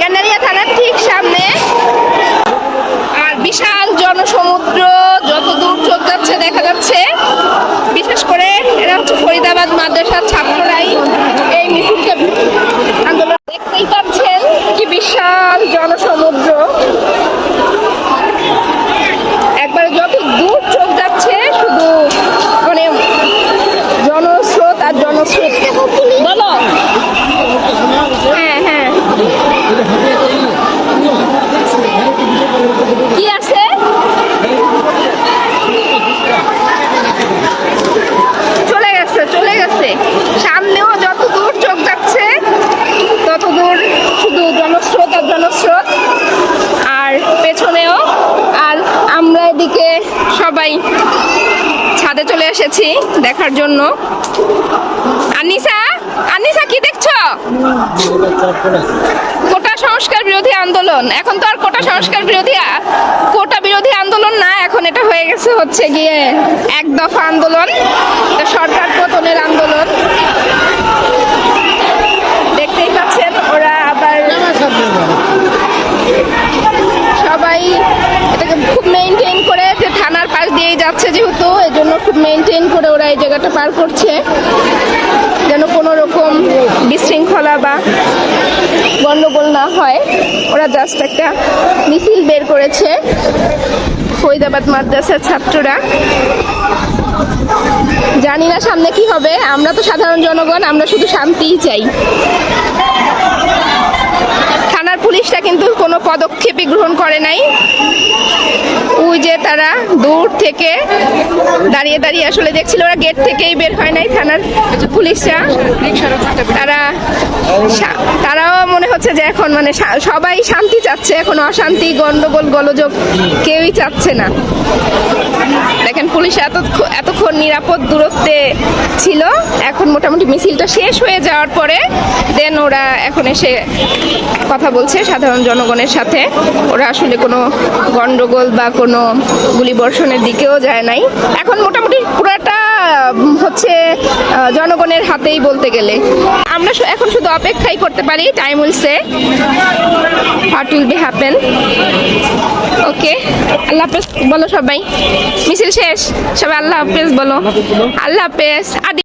গ্যান্ডারিয়া থানার ঠিক সামনে। আর বিশাল জনসমুদ্র যত দূর চোখ যাচ্ছে দেখা যাচ্ছে। বিশেষ করে এরা হচ্ছে ফরিদাবাদ মাদ্রাসার ছাত্ররাই এই মিছিলকে আন্দোলন দেখতেই পাচ্ছেন কি বিশাল জনসমুদ্র একবারে যত দূর চোখ যাচ্ছে শুধু মানে জনস্রোত আর জনস্রোত বলো হ্যাঁ হ্যাঁ কি আছে চলে গেছে চলে গেছে সামনেও যত দূর চোখ যাচ্ছে তত দূর শুধু জনস্রোত আর জনস্রোত আর পেছনেও আর এদিকে সবাই ছাদে চলে এসেছি দেখার জন্য। আনিসা আনিসা, কি দেখছ? কোটা সংস্কার বিরোধী আন্দোলন। এখন তো আর কোটা সংস্কার বিরোধী, কোটা বিরোধী আন্দোলন না, এখন এটা হয়ে গেছে হচ্ছে গিয়ে এক দফা আন্দোলন। সরকার পতনের আন্দোলন দেখতেই পাচ্ছেন ওরা আবার সবাই এটাকে খুব মেনটেন করে যে থানার পাশ দিয়েই যাচ্ছে যেহেতু, এজন্য খুব মেনটেন করে ওরা এই জায়গাটা পার করছে। যেন কোনো রকম বিশৃঙ্খলা বা গন্ডগোল না হয়। ওরা জাস্ট একটা মিছিল বের করেছে ফরিদাবাদ মাদ্রাসার ছাত্ররা। জানি না সামনে কি হবে, আমরা তো সাধারণ জনগণ, আমরা শুধু শান্তিই চাই। কোনো পদক্ষেপই গ্রহণ করে নাই। ওই যে তারা দূর থেকে দাঁড়িয়ে দাঁড়িয়ে আসলে দেখছিল, ওরা গেট থেকেই বের হয় নাই, থানার পুলিশরা। তারা তারাও মনে হচ্ছে যে এখন মানে সবাই শান্তি চাচ্ছে, এখন অশান্তি, গন্ডগোল, গোলযোগ কেউই চাচ্ছে না। দেখেন পুলিশ এত এতক্ষণ নিরাপদ দূরত্বে ছিল। এখন মোটামুটি মিছিলটা শেষ হয়ে যাওয়ার পরে দেন ওরা এখন এসে কথা বলছে সাধারণ জনগণের সাথে। ওরা আসলে কোনো গন্ডগোল বা কোনো গুলিবর্ষণের দিকেও যায় নাই। এখন মোটামুটি পুরাটা হচ্ছে জনগণের হাতেই বলতে গেলে। আমরা এখন শুধু অপেক্ষাই করতে পারি time will say what will be happen okay আল্লাহ হাফেজ, বলো সবাই। মিছিল শেষ। সবাই আল্লাহ হাফেজ, বলো। আল্লাহ হাফেজ। আদি